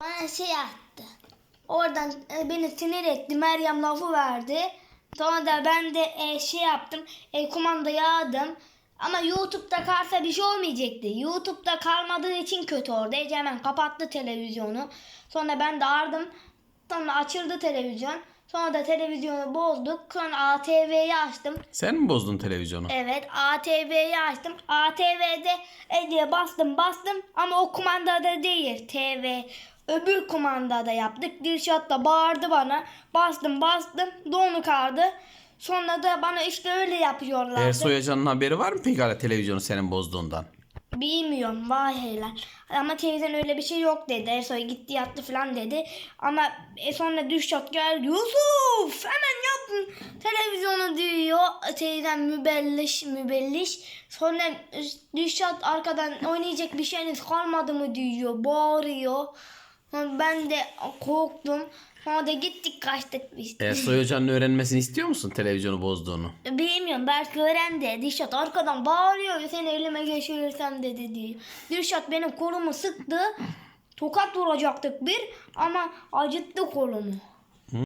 Bana şey attı. Oradan e, beni sinir etti. Meryem lafı verdi. Sonra da ben de e, şey yaptım. E, kumandayı. Ama YouTube'da kalsa bir şey olmayacaktı. YouTube'da kalmadığı için kötü orada. Ece hemen kapattı televizyonu. Sonra ben de aradım. Sonra açıldı televizyon. Sonra da televizyonu bozduk. Sonra ATV'yi açtım. Sen mi bozdun televizyonu? Evet ATV'yi açtım. ATV'de Ece'ye bastım bastım ama o kumandada değil TV. Öbür kumandada yaptık. Dilşat da bağırdı bana. Bastım bastım donu kaldı. Sonra da bana işte öyle yapıyorlardı. Ersoy Hoca'nın haberi var mı peki hala televizyonu senin bozduğundan? Bilmiyorum vay helal. Ama teyzen öyle bir şey yok dedi. Ersoy gitti yattı falan dedi. Ama e, sonra Düşşat geldi. Yusuf hemen yap televizyonu diyor. Teyzem mübelliş mübelliş. Sonra e, Düşşat arkadan oynayacak bir şeyiniz kalmadı mı diyor. Bağırıyor. Ben de korktum. Sonra da gittik kaçtık biz. Ersoy Hoca'nın öğrenmesini istiyor musun televizyonu bozduğunu? Bilmiyorum belki öğrendi. Dişat arkadan bağırıyor seni elime geçirirsem dedi diye. Dişat benim kolumu sıktı. Tokat vuracaktık bir ama acıttı kolumu.